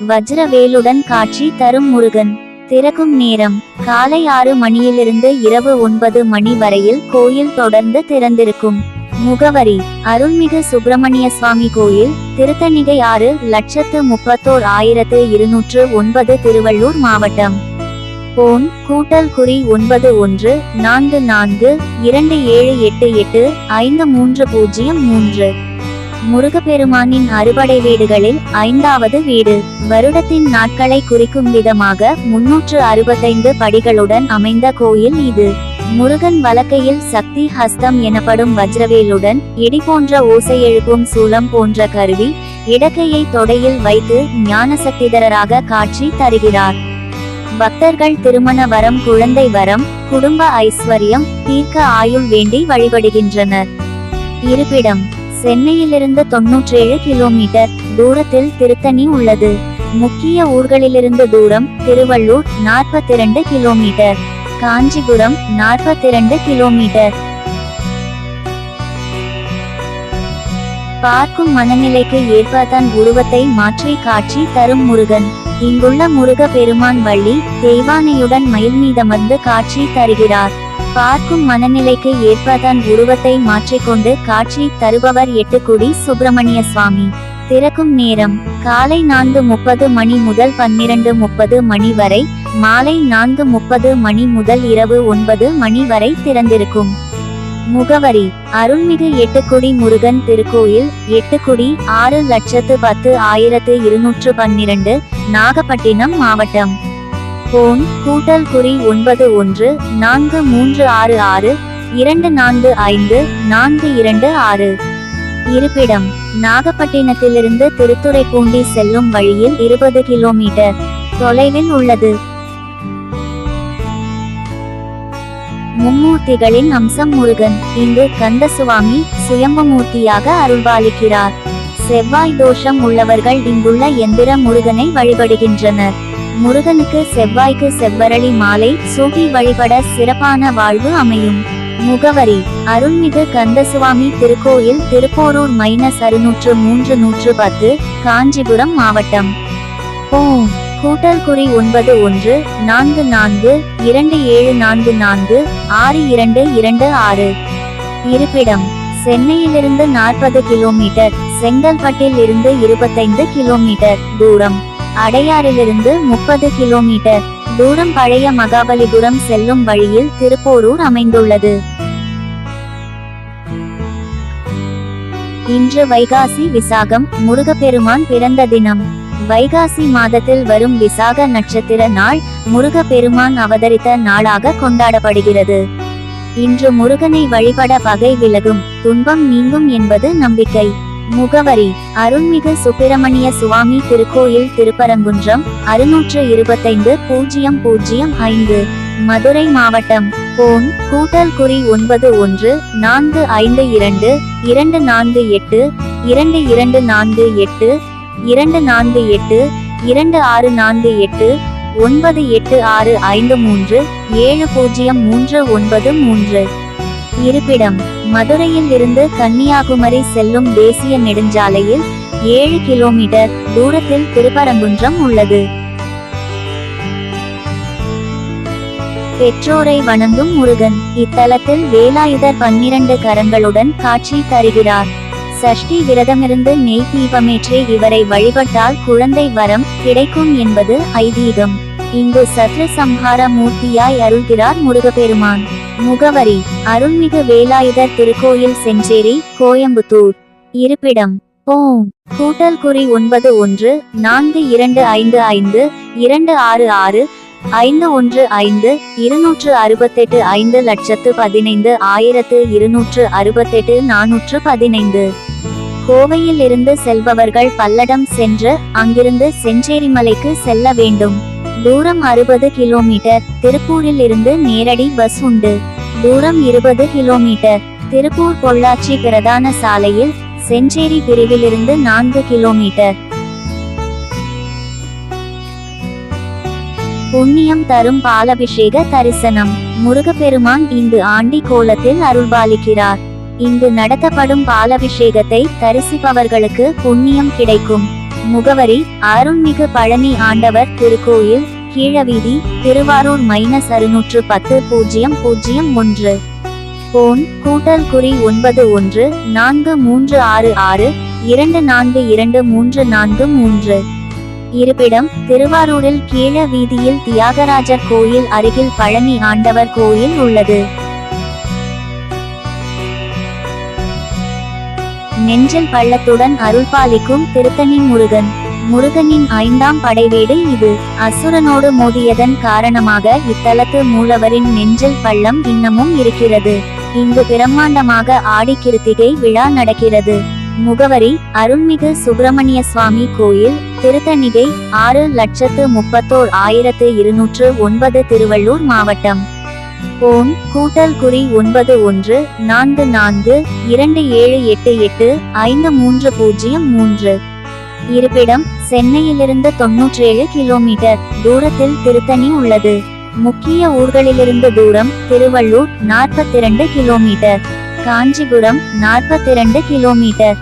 வஜ்ரவேலுடன் காட்சி தரும் முருகன். திறக்கும் நேரம் காலை ஆறு மணியிலிருந்து இரவு ஒன்பது மணி வரையில் கோயில் தொடர்ந்து திறந்திருக்கும். முகவரி அருள்மிகு சுப்பிரமணிய சுவாமி கோயில் திருத்தணிகை ஆறு லட்சத்து முப்பத்தோர் ஆயிரத்து இருநூற்று ஒன்பது திருவள்ளூர் மாவட்டம். போன் கூட்டல் குறி ஒன்பது ஒன்று நான்கு நான்கு இரண்டு ஏழு எட்டு எட்டு ஐந்து மூன்று பூஜ்ஜியம் மூன்று. முருகப்பெருமானின் அறுபடை வீடுகளில் ஐந்தாவது வீடு. வருடத்தின் நாட்களை குறிக்கும் விதமாக முன்னூற்று அறுபத்தைந்து படிகளுடன் அமைந்த கோயில் இது. முருகன் வலக்கையில் சக்தி ஹஸ்தம் எனப்படும் வஜ்ரவேலுடன் இடி போன்ற ஓசை எழுப்பும் சூலம் போன்ற கருவி இடக்கையை தொடையில் வைத்து ஞானசக்திதரராக காட்சி தருகிறார். பக்தர்கள் திருமண வரம் குழந்தை வரம் குடும்ப ஐஸ்வர்யம் தீர்க்க ஆயுள் வேண்டி வழிபடுகின்றனர். இருப்பிடம் சென்னையிலிருந்து தொன்னூற்றேழு கிலோமீட்டர் தூரத்தில் திருத்தணி உள்ளது. முக்கிய ஊர்களிலிருந்து தூரம் திருவள்ளூர் நாற்பத்தி இரண்டு கிலோமீட்டர் காஞ்சிபுரம் நாற்பத்தி இரண்டு கிலோமீட்டர். பார்க்கும் மனநிலைக்கு ஏற்ப தன் உருவத்தை மாற்றி காட்சி தரும் முருகன். இங்குள்ள முருக பெருமான் வள்ளி தெய்வானையுடன் மயில் மீதமர்ந்து காட்சி தருகிறார். பார்க்கும் மனநிலைக்கு ஏற்ப தன் உருவத்தை மாற்றிக்கொண்டு காட்சி தருபவர் எட்டுக்குடி சுப்பிரமணிய சுவாமி. திறக்கும் நேரம் காலை நான்கு முப்பது மணி முதல் பன்னிரண்டு முப்பது மணி வரை மாலை நான்கு முப்பது மணி முதல் இரவு ஒன்பது மணி வரை திறந்திருக்கும். முகவரி அருள்மிகு எட்டுக்குடி முருகன் திருக்கோயில் எட்டுக்குடி ஆறு லட்சத்து பத்து ஆயிரத்து இருநூற்று பன்னிரண்டு நாகப்பட்டினம் மாவட்டம். போன் கூட்டல் குறி ஒன்பது ஒன்று நான்கு மூன்று ஆறு ஆறு இரண்டு நான்கு ஐந்து நான்கு இரண்டு ஆறு. இருப்பிடம் நாகப்பட்டினத்திலிருந்து திருத்துறைப்பூண்டி செல்லும் வழியில் இருபது கிலோமீட்டர் தொலைவில் உள்ளது. மும்மூர்த்திகளின் அம்சம் முருகன். இங்கு கந்தசுவாமி சுயம்பமூர்த்தியாக அருள்பாலிக்கிறார். செவ்வாய் தோஷம் உள்ளவர்கள் இங்குள்ள எந்திர முருகனை வழிபடுகின்றனர். முருகனுக்கு செவ்வாய்க்கு செவ்வரளி மாலை சூட்டி வழிபட சிறப்பான வாழ்வு அமையும். முகவரி அருள்மிகு கந்தசுவாமி திருக்கோயில் திருப்போரூர் மைனஸ் அறுநூற்று மூன்று நூற்று பத்து காஞ்சிபுரம் மாவட்டம். ஓம் கூட்டல் குறி ஒன்பது ஒன்று நான்கு நான்கு இரண்டு ஏழு நான்கு நான்கு ஆறு இரண்டு இரண்டு ஆறு. இருப்பிடம் சென்னையிலிருந்து நாற்பது கிலோமீட்டர் செங்கல்பட்டில் இருந்து இருபத்தைந்து கிலோமீட்டர் தூரம். அடையாறிலிருந்து முப்பது கிலோமீட்டர் தூரம் பழைய மகாபலிபுரம் செல்லும் வழியில் திருப்போரூர் அமைந்துள்ளது. இன்று வைகாசி விசாகம் முருகப்பெருமான் பிறந்த தினம். வைகாசி மாதத்தில் வரும் விசாக நட்சத்திர நாள் முருகப்பெருமான் அவதரித்த நாளாக கொண்டாடப்படுகிறது. இன்று முருகனை வழிபட பகை விலகும் துன்பம் நீங்கும் என்பது நம்பிக்கை. முகவரி அருள்மிகு சுப்பிரமணிய சுவாமி திருக்கோயில் திருப்பரங்குன்றம் அறுநூற்று இருபத்தைந்து பூஜ்ஜியம் பூஜ்ஜியம் ஐந்து மதுரை மாவட்டம் போன் கூட்டல் குறி ஒன்பது ஒன்று நான்கு ஐந்து இரண்டு இரண்டு நான்கு எட்டு இரண்டு இரண்டு நான்கு எட்டு இரண்டு நான்கு எட்டு இரண்டு ஆறு நான்கு எட்டு ஒன்பது எட்டு ஆறு ஐந்து மூன்று ஏழு பூஜ்ஜியம் மூன்று ஒன்பது மூன்று. இருப்பிடம் மதுரையில் இருந்து கன்னியாகுமரி செல்லும் தேசிய நெடுஞ்சாலையில் ஏழு கிலோமீட்டர் தூரத்தில் திருப்பரங்குன்றம் உள்ளது. பெற்றோரை வணங்கும் முருகன் இத்தலத்தில் வேலாயுதர் பன்னிரண்டு கரங்களுடன் காட்சி தருகிறார். சஷ்டி விரதமிருந்து நெய் தீபமேற்றி இவரை வழிபட்டால் குழந்தை வரம் கிடைக்கும் என்பது ஐதீகம். இங்கு சத்ரு சம்ஹார மூர்த்தியாய் அருள்கிறார் முருகப்பெருமான். முகவரி அருள்மிகு வேலாயுதர் திருக்கோயில் செஞ்சேரி கோயம்புத்தூர். இருப்பிடம் ஓம். கூட்டல் குறி ஒன்பது ஒன்று நான்கு இரண்டு ஐந்து ஐந்து இரண்டு ஆறு ஆறு ஐந்து ஒன்று ஐந்து இருநூற்று அறுபத்தெட்டு ஐந்து லட்சத்து பதினைந்து ஆயிரத்து இருநூற்று அறுபத்தெட்டு நானூற்று பதினைந்து. கோவையில் இருந்து செல்பவர்கள் பல்லடம் சென்று அங்கிருந்து செஞ்சேரிமலைக்கு செல்ல வேண்டும். தூரம் அறுபது கிலோமீட்டர். திருப்பூரில் இருந்து நேரடி பஸ் உண்டு. தூரம் இருபது கிலோமீட்டர். திருப்பூர் பொள்ளாச்சி பிரதான சாலையில் செஞ்சேரி பிரிவிலிருந்து நான்கு கிலோமீட்டர். புண்ணியம் தரும் பாலபிஷேக தரிசனம். முருகப்பெருமான் இந்து ஆண்டி கோலத்தில் அருள்பாலிக்கிறார். இங்கு நடத்தப்படும் பாலபிஷேகத்தை தரிசிப்பவர்களுக்கு புண்ணியம் கிடைக்கும். முகவரி அருள்மிகு பழனி ஆண்டவர் திருக்கோயில் கீழவீதி திருவாரூர் மைனஸ் அறுநூற்று பத்து பூஜ்ஜியம் பூஜ்ஜியம் ஒன்று. போன் கூட்டல் குறி ஒன்பது ஒன்று நான்கு மூன்று ஆறு ஆறு இரண்டு நான்கு இரண்டு மூன்று நான்கு மூன்று. இருப்பிடம் திருவாரூரில் கீழ வீதியில் தியாகராஜர் கோயில் அருகில் பழனி ஆண்டவர் கோயில் உள்ளது. நெஞ்சல் பள்ளத்துடன் அருள்பாலிக்கும் திருத்தனின் முருகன். முருகனின் ஐந்தாம் படைவீடு இது. அசுரனோடு மோதியதன் காரணமாக இத்தலத்து மூலவரின் நெஞ்சல் பள்ளம் இன்னமும் இருக்கிறது. இங்கு பிரம்மாண்டமாக ஆடி கிருத்திகை விழா நடக்கிறது. முகவரி அருள்மிகு சுப்பிரமணிய சுவாமி கோயில் திருத்தணிகை ஆறு லட்சத்து முப்பத்தோர் ஆயிரத்து இருநூற்று ஒன்பது திருவள்ளூர் மாவட்டம். ஓம் கூட்டல் குறி ஒன்பது ஒன்று நான்கு நான்கு இரண்டு ஏழு எட்டு எட்டு ஐந்து மூன்று பூஜ்ஜியம் மூன்று. இருப்பிடம் சென்னையிலிருந்து தொன்னூற்றேழு கிலோமீட்டர் தூரத்தில் திருத்தணி உள்ளது. முக்கிய ஊர்களிலிருந்து தூரம் திருவள்ளூர் நாற்பத்தி இரண்டு கிலோமீட்டர். காஞ்சிபுரம் நாற்பத்தி இரண்டு கிலோமீட்டர்.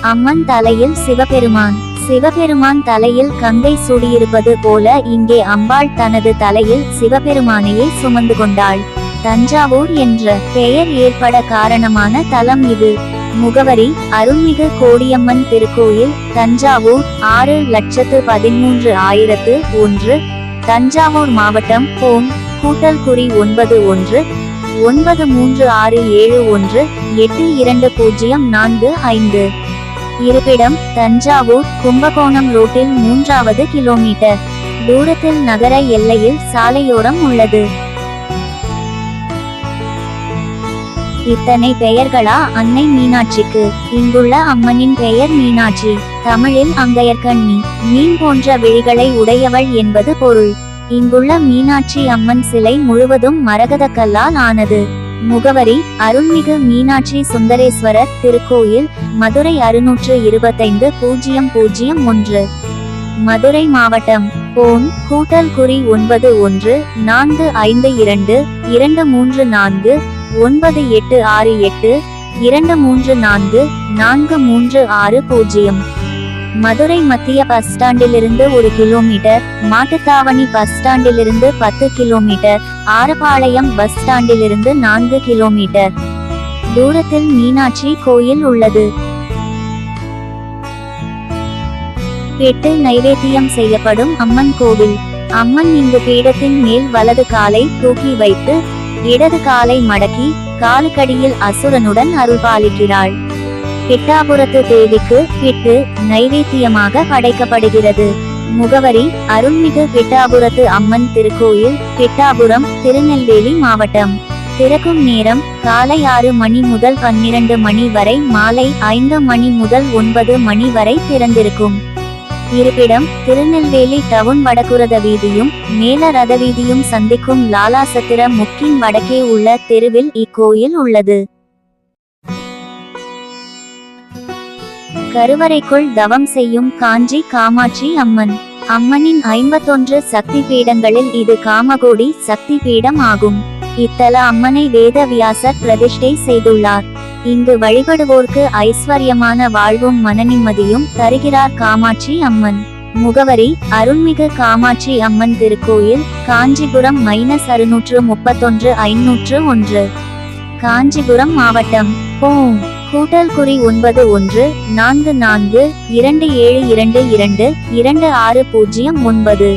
அம்மன் தலையில் சிவபெருமான். சிவபெருமான் தலையில் கங்கை சூடியிருப்பது போல இங்கே அம்பாள் தனது தலையில் சிவபெருமானையே சுமந்து கொண்டாள். தஞ்சாவூர் என்ற பெயர் ஏற்பட காரணமான தலம் இது. முகவரி அருள்மிகு கோடியம்மன் திருக்கோயில் தஞ்சாவூர் ஆறு லட்சத்து பதிமூன்று ஆயிரத்து ஒன்று தஞ்சாவூர் மாவட்டம் போன் கூட்டல் குறி ஒன்பது ஒன்று ஒன்பது மூன்று ஆறு ஏழு ஒன்று எட்டு இரண்டு பூஜ்ஜியம் நான்கு ஐந்து. இருப்பிடம் தஞ்சாவூர் கும்பகோணம் ரோட்டில் மூன்றாவது கிலோமீட்டர். தூரத்தில் நகர எல்லையில் சாலையோரம் உள்ளது. இத்தனை பெயர்களா அன்னை மீனாட்சிக்கு? இங்குள்ள அம்மனின் பெயர் மீனாட்சி. தமிழில் அங்கையர்கண்ணி. மீன் போன்ற விழிகளை உடையவள் என்பது பொருள். இங்குள்ள மீனாட்சி அம்மன் சிலை முழுவதும் மரகதக்கல்லால் ஆனது. முகவரி அருள்மிகு மீனாட்சி சுந்தரேஸ்வரர் திருக்கோயில் மதுரை அறுநூற்று இருபத்தைந்து பூஜ்ஜியம் பூஜ்ஜியம் ஒன்று. மதுரை மாவட்டம் போன் கூட்டல் குறி ஒன்பது ஒன்று நான்கு ஐந்து இரண்டு இரண்டு மூன்று நான்கு ஒன்பது எட்டு ஆறு எட்டு இரண்டு மூன்று நான்கு நான்கு மூன்று ஆறு பூஜ்ஜியம். மதுரை மத்திய பஸ் ஸ்டாண்டிலிருந்து ஒரு கிலோமீட்டர் மாட்டுத்தாவணி பஸ் ஸ்டாண்டிலிருந்து பத்து கிலோமீட்டர் ஆரப்பாளையம் பஸ் ஸ்டாண்டிலிருந்து நான்கு கிலோமீட்டர். தூரத்தில் மீனாட்சி கோயில் உள்ளது. எட்டு நைவேத்தியம் செய்யப்படும் அம்மன் கோவில். அம்மன் இங்கு பீடத்தின் மேல் வலது காலை தூக்கி வைத்து இடது காலை மடக்கி காலுக்கடியில் அசுரனுடன் அருள்பாலிக்கிறாள். கிட்டாபுரத்து தேவிக்கு பிட்டு நைவேத்தியமாக படைக்கப்படுகிறது. முகவரி அருள்மிகு பிட்டாபுரத்து அம்மன் திருக்கோயில் பிட்டாபுரம் திருநெல்வேலி மாவட்டம். திறக்கும் நேரம் காலை ஆறு மணி முதல் பன்னிரண்டு மணி வரை மாலை ஐந்து மணி முதல் ஒன்பது மணி வரை திறந்திருக்கும். இருப்பிடம் திருநெல்வேலி டவுன் வடகுரத வீதியும் மேல ரத வீதியும் சந்திக்கும் லாலாசத்திர முக்கின் வடக்கே உள்ள தெருவில் இக்கோயில் உள்ளது. கருவறைக்குள் தவம் செய்யும் காஞ்சி காமாட்சி அம்மன். அம்மனின் ஐம்பத்தொன்று சக்தி பீடங்களில் இது காமகோடி சக்தி பீடம் ஆகும். இத்தல அம்மனை வேத வியாசர் பிரதிஷ்டை செய்துள்ளார். இங்கு வழிபடுவோர்க்கு ஐஸ்வர்யமான வாழ்வும் மனநிம்மதியும் தருகிறார் காமாட்சி அம்மன். முகவரி அருள்மிகு காமாட்சி அம்மன் திருக்கோயில் காஞ்சிபுரம் மைனஸ் அறுநூற்று முப்பத்தொன்று ஐநூற்று ஒன்று. காஞ்சிபுரம் மாவட்டம் போம். கூட்டல் குறி ஒன்பது ஒன்று நான்கு நான்கு இரண்டு ஏழு இரண்டு இரண்டு இரண்டு ஆறு பூஜ்ஜியம் ஒன்பது.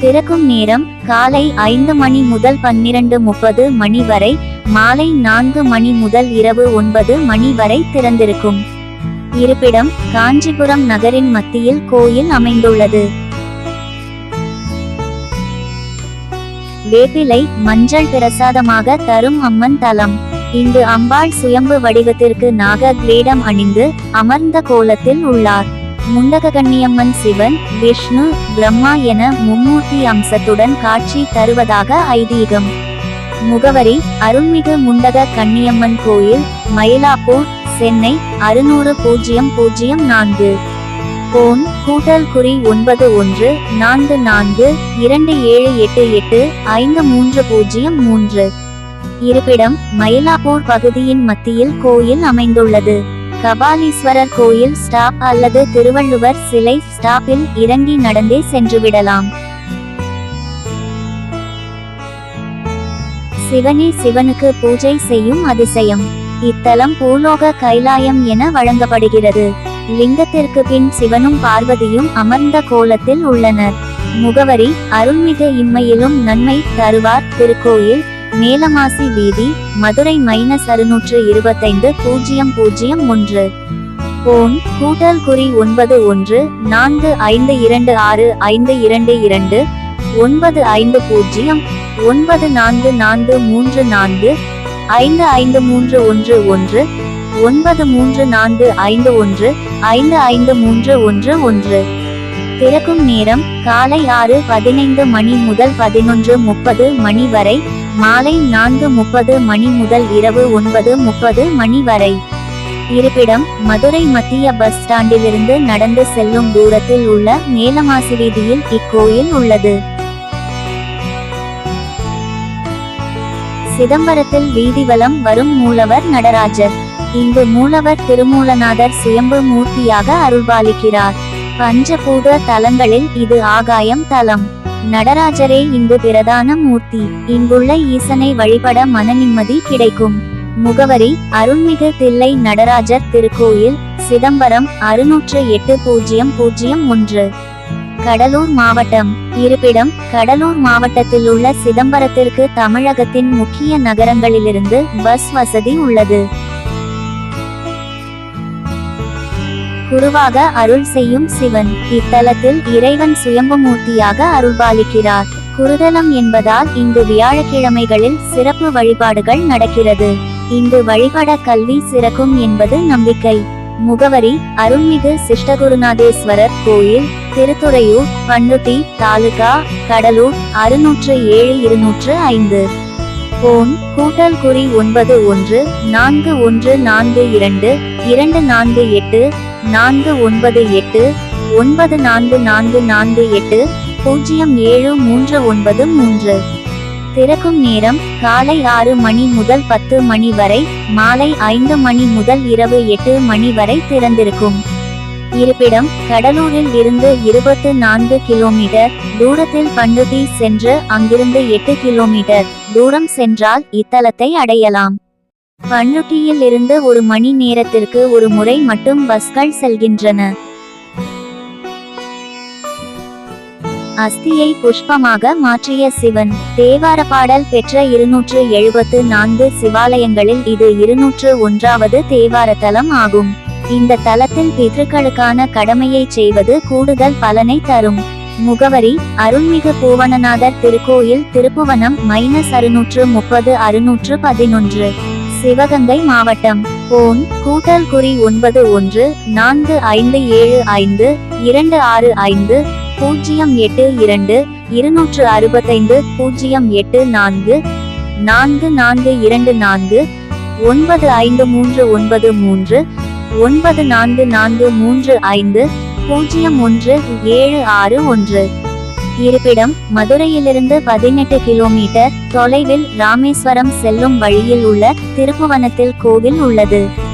திறக்கும் நேரம் காலை ஐந்து மணி முதல் பன்னிரண்டு முப்பது மணி வரை மாலை நான்கு மணி முதல் இரவு ஒன்பது மணி வரை திறந்திருக்கும். இருப்பிடம் காஞ்சிபுரம் நகரின் மத்தியில் கோயில் அமைந்துள்ளது. வேப்பிலை மஞ்சள் பிரசாதமாக தரும் அம்மன் தலம். இங்கு அம்பாள் சுயம்பு வடிவத்திற்கு நாக கிரீடம் அணிந்து அமர்ந்த கோலத்தில் உள்ளார். முண்டக கன்னியம்மன் சிவன் விஷ்ணு பிரம்மா என மும்மூர்த்தி அம்சத்துடன் காட்சி தருவதாக ஐதீகம். முகவரி அருள்மிகு முண்டக கன்னியம்மன் கோயில் மயிலாப்பூர் சென்னை அறுநூறு பூஜ்ஜியம் பூஜ்ஜியம் நான்கு. போன் கூட்டல் குறி ஒன்பது ஒன்று நான்கு நான்கு இரண்டு ஏழு எட்டு எட்டு ஐந்து மூன்று பூஜ்ஜியம் மூன்று. இருப்பிடம் மயிலாப்பூர் பகுதியின் மத்தியில் கோயில் அமைந்துள்ளது. கபாலீஸ்வரர் கோயில் ஸ்டாப் அல்லது திருவள்ளுவர் சிலை ஸ்டாப்பில் இறங்கி நடந்தே சென்றுவிடலாம். சிவனே சிவனுக்கு பூஜை செய்யும் அதிசயம். இத்தலம் பூலோக கைலாயம் என வழங்கப்படுகிறது. லிங்கத்திற்கு பின் சிவனும் பார்வதியும் அமர்ந்த கோலத்தில் உள்ளனர். முகவரி அருள்மிகு இம்மையிலும் நன்மை தருவார் திருக்கோயில். மேலமாசி வீதி மதுரை மைனஸ் அறுநூற்று இருபத்தைந்து பூஜ்ஜியம் பூஜ்ஜியம் ஒன்று. போன் கூட்டல் குறி ஒன்பது ஒன்று நான்கு ஐந்து இரண்டு ஆறு ஐந்து இரண்டு இரண்டு ஒன்பது ஐந்து பூஜ்ஜியம் ஒன்பது நான்கு நான்கு மூன்று நான்கு ஐந்து ஐந்து மூன்று ஒன்று ஒன்று ஒன்பது மூன்று நான்கு ஐந்து ஒன்று ஐந்து ஐந்து மூன்று ஒன்று ஒன்று. திறக்கும் நேரம் காலை ஆறு பதினைந்து மணி முதல் பதினொன்று முப்பது மணி வரை மாலை நான்கு முப்பது மணி முதல் இரவு ஒன்பது முப்பது மணி வரை. இருப்பிடம் மதுரை மத்திய பஸ் ஸ்டாண்டிலிருந்து நடந்து செல்லும் தூரத்தில் உள்ள மேலமாசி வீதியில் இக்கோயில் உள்ளது. சிதம்பரத்தில் வீதிவலம் வரும் மூலவர் நடராஜர். இங்கு மூலவர் திருமூலநாதர் சுயம்பு மூர்த்தியாக அருள்பாலிக்கிறார். பஞ்சபூத தலங்களில் இது ஆகாயம் தலம். நடராஜரே இங்கு பிரதான மூர்த்தி. இங்குள்ள ஈசனை வழிபட மனநிம்மதி கிடைக்கும். முகவரி அருள்மிகு தில்லை நடராஜர் திருக்கோயில் சிதம்பரம் அறுநூற்று எட்டு பூஜ்ஜியம் பூஜ்ஜியம் ஒன்று. கடலூர் மாவட்டம். இருப்பிடம் கடலூர் மாவட்டத்தில் உள்ள சிதம்பரத்திற்கு தமிழகத்தின் முக்கிய நகரங்களிலிருந்து பஸ் வசதி உள்ளது. குருவாக அருள் செய்யும் சிவன். இத்தலத்தில் இறைவன் சுயம்புமூர்த்தியாக அருள்பாலிக்கிறார். குருதலம் என்பதால் இங்கு வியாழக்கிழமைகளில் சிறப்பு வழிபாடுகள் நடக்கிறது. இங்கு வழிபட கல்வி சிறக்கும் என்பது நம்பிக்கை. முகவரி அருள்மிகு சிஷ்டகுருநாதேஸ்வரர் கோயில் திருத்துறையூர் பண்ருட்டி தாலுகா கடலூர் அறுநூற்று ஏழு இருநூற்று ஐந்து. போன் கூட்டல் குறி ஒன்பது ஒன்று நான்கு ஒன்று நான்கு இரண்டு இரண்டு நான்கு எட்டு நான்கு ஒன்பது எட்டு ஒன்பது நான்கு நான்கு நான்கு எட்டு பூஜ்ஜியம் ஏழு மூன்று ஒன்பது மூன்று. திறக்கும் நேரம் காலை ஆறு மணி முதல் பத்து மணி வரை மாலை ஐந்து மணி முதல் இரவு எட்டு மணி வரை திறந்திருக்கும். இருப்பிடம் கடலூரில் இருந்து இருபத்து நான்கு கிலோமீட்டர் தூரத்தில் பண்டுதி சென்று அங்கிருந்து எட்டு கிலோமீட்டர் தூரம் சென்றால் இத்தலத்தை அடையலாம். பண்ருட்டியில் இருந்து ஒரு மணி நேரத்திற்கு ஒரு முறை மட்டும் பஸ்கள் செல்கின்றன. அஸ்தியை புஷ்பமாக மாற்றிய சிவன் தேவார பாடல் பெற்ற இருநூற்று எழுபத்து நான்கு சிவாலயங்களில் இது இருநூற்று ஒன்றாவது தேவார தலம் ஆகும். இந்த தலத்தில் பித்ருக்களுக்கான கடமையை செய்வது கூடுதல் பலனை தரும். முகவரி அருள்மிகு பூவனநாதர் திருக்கோயில் திருப்புவனம் மைனஸ் அறுநூற்று முப்பது அறுநூற்று பதினொன்று. சிவகங்கை மாவட்டம். போன் கூட்டல் குறி ஒன்பது ஒன்று நான்கு ஐந்து ஏழு ஐந்து இரண்டு ஆறு ஐந்து பூஜ்ஜியம் எட்டு இரண்டு இருநூற்று அறுபத்தைந்து பூஜ்ஜியம் எட்டு நான்கு நான்கு நான்கு இரண்டு நான்கு ஒன்பது ஐந்து மூன்று ஒன்பது மூன்று ஒன்பது நான்கு நான்கு மூன்று ஐந்து பூஜ்ஜியம் ஒன்று ஏழு ஆறு ஒன்று. இருப்பிடம் மதுரையிலிருந்து பதினெட்டு கிலோமீட்டர் தொலைவில் ராமேஸ்வரம் செல்லும் வழியில் உள்ள திருப்புவனத்தில் கோவில் உள்ளது.